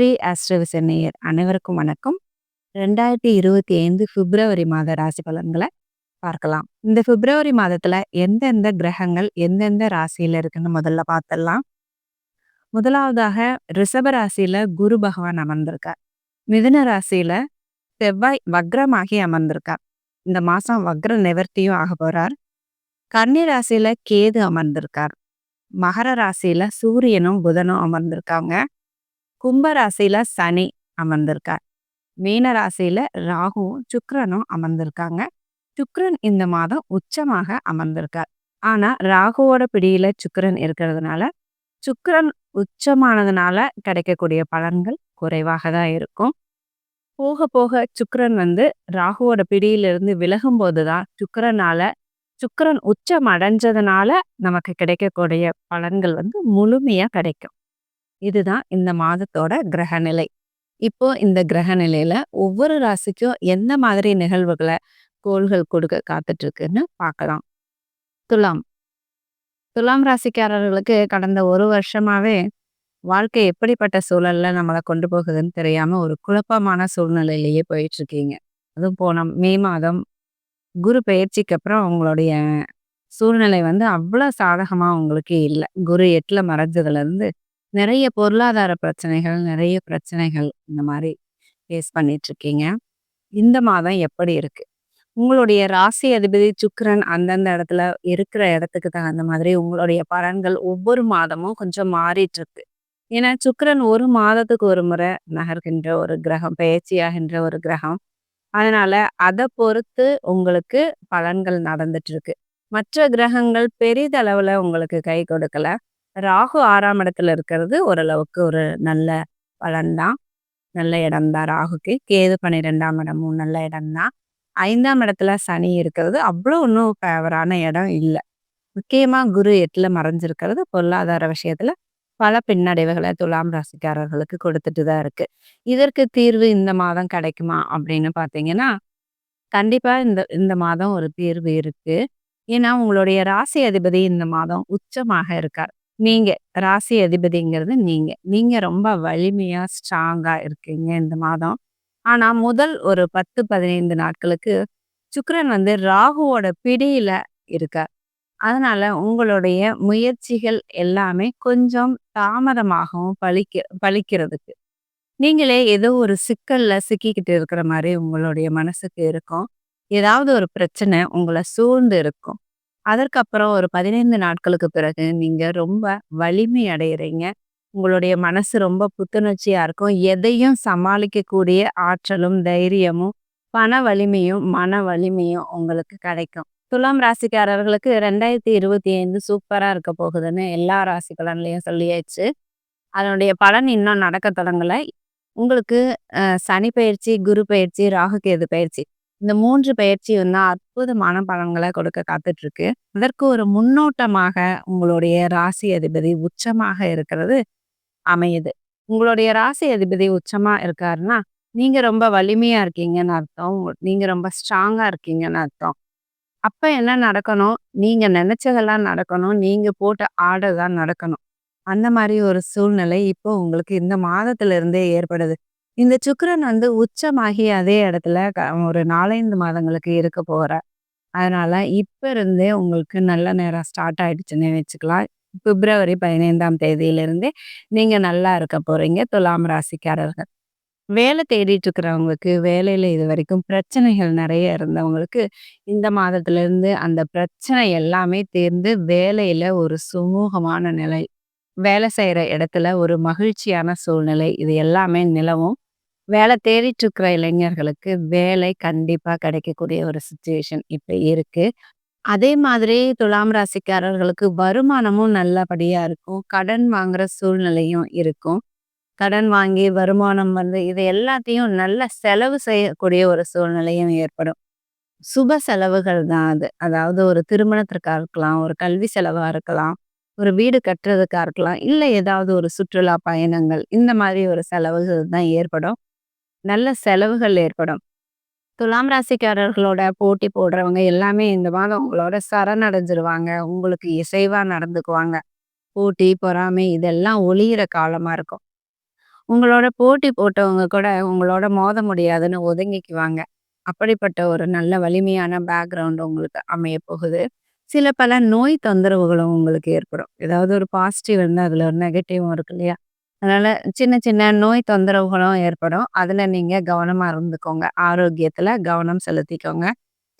ஸ்ரீ ஆஸ்ட்ரோவிசன் நேயர் அனைவருக்கும் வணக்கம். ரெண்டாயிரத்தி இருபத்தி ஐந்து பிப்ரவரி மாத ராசி பலன்களை பார்க்கலாம். இந்த பிப்ரவரி மாதத்துல எந்தெந்த கிரகங்கள் எந்தெந்த ராசியில இருக்குன்னு முதல்ல பார்த்துடலாம். முதலாவதாக ரிஷப ராசியில குரு பகவான் அமர்ந்திருக்கார். மிதுன ராசியில செவ்வாய் வக்ரமாகி அமர்ந்திருக்கார். இந்த மாசம் வக்ர நிவர்த்தியும் ஆக போறார். கன்னி ராசியில கேது அமர்ந்திருக்கார். மகர ராசியில சூரியனும் புதனும் அமர்ந்திருக்காங்க. கும்பராசியில சனி அமர்ந்திருக்கார். மீன ராசியில ராகுவும் சுக்கரனும் அமர்ந்திருக்காங்க. சுக்கரன் இந்த மாதம் உச்சமாக அமர்ந்திருக்கார். ஆனா ராகுவோட பிடியில சுக்கரன் இருக்கிறதுனால சுக்கரன் உச்சமானதுனால கிடைக்கக்கூடிய பலன்கள் குறைவாக தான் இருக்கும். போக போக சுக்கரன் வந்து ராகுவோட பிடியிலிருந்து விலகும் போதுதான் சுக்கிரனால சுக்கரன் உச்சம் அடைஞ்சதுனால நமக்கு கிடைக்கக்கூடிய பலன்கள் வந்து முழுமையா கிடைக்கும். இதுதான் இந்த மாதத்தோட கிரகநிலை. இப்போ இந்த கிரக நிலையில ஒவ்வொரு ராசிக்கும் எந்த மாதிரி நிகழ்வுகளை கோள்கள் கொடுக்க காத்துட்டு இருக்குன்னு பார்க்கலாம். துலாம். துலாம் ராசிக்காரர்களுக்கு கடந்த ஒரு வருஷமாவே வாழ்க்கை எப்படிப்பட்ட சூழல்ல நம்மளை கொண்டு போகுதுன்னு தெரியாம ஒரு குழப்பமான சூழ்நிலையிலேயே போயிட்டு இருக்கீங்க அதுவும் போன மே மாதம் குரு பயிற்சிக்கு அப்புறம் உங்களுடைய சூழ்நிலை வந்து அவ்வளோ சாதகமாக உங்களுக்கு இல்லை. குரு எட்டில் மறைஞ்சதுல இருந்து நிறைய பொருளாதார பிரச்சனைகள் நிறைய பிரச்சனைகள் இந்த மாதிரி ஃபேஸ் பண்ணிட்டு இருக்கீங்க. இந்த மாதம் எப்படி இருக்கு? உங்களுடைய ராசி அதிபதி சுக்கரன் அந்தந்த இடத்துல இருக்கிற இடத்துக்கு தகுந்த மாதிரி உங்களுடைய பலன்கள் ஒவ்வொரு மாதமும் கொஞ்சம் மாறிட்டு இருக்கு. ஏன்னா சுக்கரன் ஒரு மாதத்துக்கு ஒரு முறை நகர்கின்ற ஒரு கிரகம் பயிற்சியாகின்ற ஒரு கிரகம். அதனால அதை பொறுத்து உங்களுக்கு பலன்கள் நடந்துட்டு இருக்கு. மற்ற கிரகங்கள் பெரிதளவுல உங்களுக்கு கை கொடுக்கல. ராகு ஆறாம் இடத்துல இருக்கிறது ஓரளவுக்கு ஒரு நல்ல பலன்தான். நல்ல இடம்தான் ராகுக்கு. கேது பன்னிரெண்டாம் இடமும் நல்ல இடம்தான். ஐந்தாம் இடத்துல சனி இருக்கிறது. அவ்வளோ ஒன்றும் ஃபேவரான இடம் இல்லை. முக்கியமாக குரு எட்டில் மறைஞ்சிருக்கிறது. பொருளாதார விஷயத்தில் பல பின்னடைவுகளை துலாம் ராசிக்காரர்களுக்கு கொடுத்துட்டு தான் இருக்கு. இதற்கு தீர்வு இந்த மாதம் கிடைக்குமா அப்படின்னு பார்த்தீங்கன்னா கண்டிப்பாக இந்த இந்த மாதம் ஒரு தீர்வு இருக்கு. ஏன்னா உங்களுடைய ராசி அதிபதி இந்த மாதம் உச்சமாக இருக்கார். நீங்க ராசி அதிபதிங்கிறது நீங்க. நீங்க ரொம்ப வலிமையா ஸ்ட்ராங்கா இருக்கீங்க இந்த மாதம். ஆனா முதல் ஒரு பத்து பதினைந்து நாட்களுக்கு சுக்கரன் வந்து ராகுவோட பிடியில இருக்கார். அதனால உங்களுடைய முயற்சிகள் எல்லாமே கொஞ்சம் தாமதமாகவும் பலிக்க பலிக்கிறதுக்கு நீங்களே ஏதோ ஒரு சிக்கல்ல சிக்கிக்கிட்டு இருக்கிற மாதிரி உங்களுடைய மனசுக்கு இருக்கும். ஏதாவது ஒரு பிரச்சனை உங்களை சூழ்ந்து இருக்கும். அதற்கப்புறம் ஒரு பதினைந்து நாட்களுக்கு பிறகு நீங்க ரொம்ப வலிமை அடையிறீங்க. உங்களுடைய மனசு ரொம்ப புத்துணர்ச்சியா இருக்கும். எதையும் சமாளிக்கக்கூடிய ஆற்றலும் தைரியமும் பண வலிமையும் மன வலிமையும் உங்களுக்கு கிடைக்கும். துலாம் ராசிக்காரர்களுக்கு ரெண்டாயிரத்தி இருபத்தி ஐந்து சூப்பராக இருக்க போகுதுன்னு எல்லா ராசி பலன்லையும் சொல்லியாச்சு. அதனுடைய பலன் இன்னும் நடக்க தொடங்கலை. உங்களுக்கு சனி பயிற்சி குரு பயிற்சி ராகு கேது பயிற்சி இந்த மூன்று பயிற்சி வந்து அற்புதமான பலன்களை கொடுக்க காத்துட்டு இருக்கு அதற்கு ஒரு முன்னோட்டமாக உங்களுடைய ராசி அதிபதி உச்சமாக இருக்கிறது அமையுது. உங்களுடைய ராசி அதிபதி உச்சமா இருக்காருன்னா நீங்க ரொம்ப வலிமையா இருக்கீங்கன்னு அர்த்தம். நீங்க ரொம்ப ஸ்ட்ராங்கா இருக்கீங்கன்னு அர்த்தம். அப்ப என்ன நடக்கணும்? நீங்க நினைச்சதெல்லாம் நடக்கணும். நீங்க போட்ட ஆர்டர் தான் நடக்கணும். அந்த மாதிரி ஒரு சூழ்நிலை இப்போ உங்களுக்கு இந்த மாதத்துல இருந்தே ஏற்படுது. இந்த சுக்கரன் வந்து உச்சமாகி அதே இடத்துல க- ஒரு நாலஞ்சு மாதங்களுக்கு இருக்க போற அதனால இப்போ இருந்தே உங்களுக்கு நல்ல நேரம் ஸ்டார்ட் ஆயிடுச்சுன்னு வச்சுக்கலாம். பிப்ரவரி பதினைந்தாம் தேதியிலிருந்தே நீங்கள் நல்லா இருக்க போகிறீங்க துலாம் ராசிக்காரர்கள். வேலை தேடிட்டு இருக்கிறவங்களுக்கு வேலையில் இது வரைக்கும் பிரச்சனைகள் நிறைய இருந்தவங்களுக்கு இந்த மாதத்துலேருந்து அந்த பிரச்சனை எல்லாமே தீர்ந்து வேலையில் ஒரு சுமூகமான நிலை வேலை செய்கிற இடத்துல ஒரு மகிழ்ச்சியான சூழ்நிலை இது எல்லாமே நிலவும். வேலை தேடிட்டு இருக்கிற இளைஞர்களுக்கு வேலை கண்டிப்பாக கிடைக்கக்கூடிய ஒரு சுச்சுவேஷன் இப்போ இருக்குது அதே மாதிரி துலாம் ராசிக்காரர்களுக்கு வருமானமும் நல்லபடியாக இருக்கும். கடன் வாங்குற சூழ்நிலையும் இருக்கும். கடன் வாங்கி வருமானம் வந்து இது எல்லாத்தையும் நல்ல செலவு செய்யக்கூடிய ஒரு சூழ்நிலையும் ஏற்படும். சுப செலவுகள் தான் அது. அதாவது ஒரு திருமணத்திற்காக இருக்கலாம் ஒரு கல்வி செலவாக இருக்கலாம் ஒரு வீடு கட்டுறதுக்கா இருக்கலாம். இல்லை ஏதாவது ஒரு சுற்றுலா பயணங்கள். இந்த மாதிரி ஒரு செலவுகள் தான் ஏற்படும். நல்ல செலவுகள் ஏற்படும். துலாம் ராசிக்காரர்களோட போட்டி போடுறவங்க எல்லாமே இந்த மாதம் உங்களோட சரணடைஞ்சிருவாங்க. உங்களுக்கு இசைவாக நடந்துக்குவாங்க. போட்டி பொறாமை இதெல்லாம் ஒளியிற காலமாக இருக்கும். உங்களோட போட்டி போட்டவங்க கூட உங்களோட மோத முடியாதுன்னு ஒதுங்கிக்குவாங்க. அப்படிப்பட்ட ஒரு நல்ல வலிமையான பேக்ரவுண்ட் உங்களுக்கு அமைய போகுது. சில பல நோய் தொந்தரவுகளும் உங்களுக்கு ஏற்படும். ஏதாவது ஒரு பாசிட்டிவ் இருந்தால் அதில் ஒரு நெகட்டிவும் இருக்கு இல்லையா? அதனால சின்ன சின்ன நோய் தொந்தரவுகளும் ஏற்படும். அதில் நீங்கள் கவனமாக இருந்துக்கோங்க. ஆரோக்கியத்தில் கவனம் செலுத்திக்கோங்க.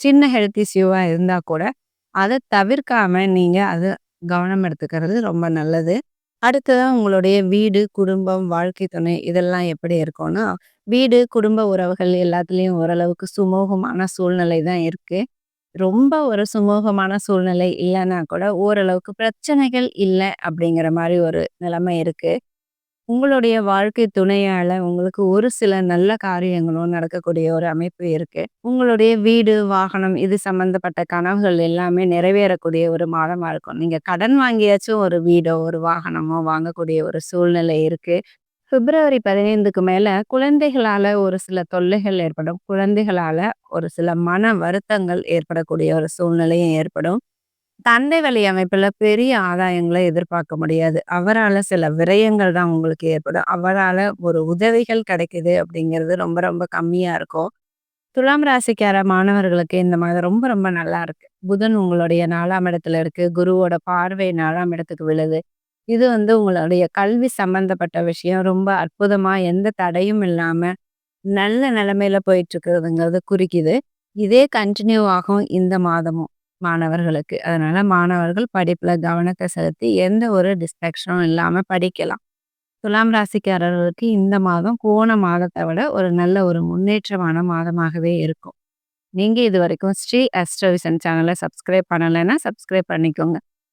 சின்ன ஹெல்த் இஷ்யூவாக இருந்தால் கூட, அதை தவிர்க்காம நீங்கள் அது கவனம் எடுத்துக்கிறது ரொம்ப நல்லது. அடுத்ததா உங்களுடைய வீடு, குடும்பம், வாழ்க்கை துணை இதெல்லாம் எப்படி இருக்கும்னா, வீடு, குடும்ப உறவுகள் எல்லாத்துலேயும் ஓரளவுக்கு சுமூகமான சூழ்நிலை தான் இருக்குது ரொம்ப ஒரு சுமூகமான சூழ்நிலை இல்லைன்னா கூட, ஓரளவுக்கு பிரச்சனைகள் இல்லை அப்படிங்கிற மாதிரி ஒரு நிலைமை இருக்கு. உங்களுடைய வாழ்க்கை துணையால உங்களுக்கு ஒரு சில நல்ல காரியங்களும் நடக்கக்கூடிய ஒரு அமைப்பு இருக்கு. உங்களுடைய வீடு, வாகனம் இது சம்மந்தப்பட்ட கனவுகள் எல்லாமே நிறைவேறக்கூடிய ஒரு மாதமா இருக்கும். நீங்க கடன் வாங்கியாச்சும் ஒரு வீடோ, ஒரு வாகனமோ வாங்கக்கூடிய ஒரு சூழ்நிலை இருக்கு. பிப்ரவரி 15க்கு மேல குழந்தைகளால ஒரு சில தொல்லைகள் ஏற்படும். குழந்தைகளால ஒரு சில மன வருத்தங்கள் ஏற்படக்கூடிய ஒரு சூழ்நிலையும் ஏற்படும். தந்தை வழி அமைப்புல பெரிய ஆதாயங்களை எதிர்பார்க்க முடியாது. அவரால் சில விரயங்கள் தான் உங்களுக்கு ஏற்படும். அவரால் ஒரு உதவிகள் கிடைக்குது அப்படிங்கிறது ரொம்ப ரொம்ப கம்மியா இருக்கும். துலாம் ராசிக்கார மாணவர்களுக்கு இந்த மாதம் ரொம்ப ரொம்ப நல்லா இருக்கு. புதன் உங்களுடைய நாலாம் இடத்துல இருக்கு. குருவோட பார்வை நாலாம் இடத்துக்கு விழுது. இது வந்து உங்களுடைய கல்வி சம்பந்தப்பட்ட விஷயம் ரொம்ப அற்புதமா எந்த தடையும் இல்லாம, நல்ல நிலைமையில போயிட்டு இருக்கிறதுங்கிறது குறிக்குது. இதே கண்டினியூ ஆகும் இந்த மாதமும் மாணவர்களுக்கு. அதனால மாணவர்கள் படிப்புல கவனத்தை செலுத்தி எந்த ஒரு டிஸ்ட்ராக்ஷனும் இல்லாம படிக்கலாம். துலாம் ராசிக்காரர்களுக்கு இந்த மாதம் போன மாதத்தை விட ஒரு நல்ல ஒரு முன்னேற்றமான மாதமாகவே இருக்கும். நீங்க இது வரைக்கும் ஸ்ரீ அஸ்ட்ரோவிஷன் சேனலை சப்ஸ்கிரைப் பண்ணலைன்னா, சப்ஸ்கிரைப் பண்ணிக்கோங்க.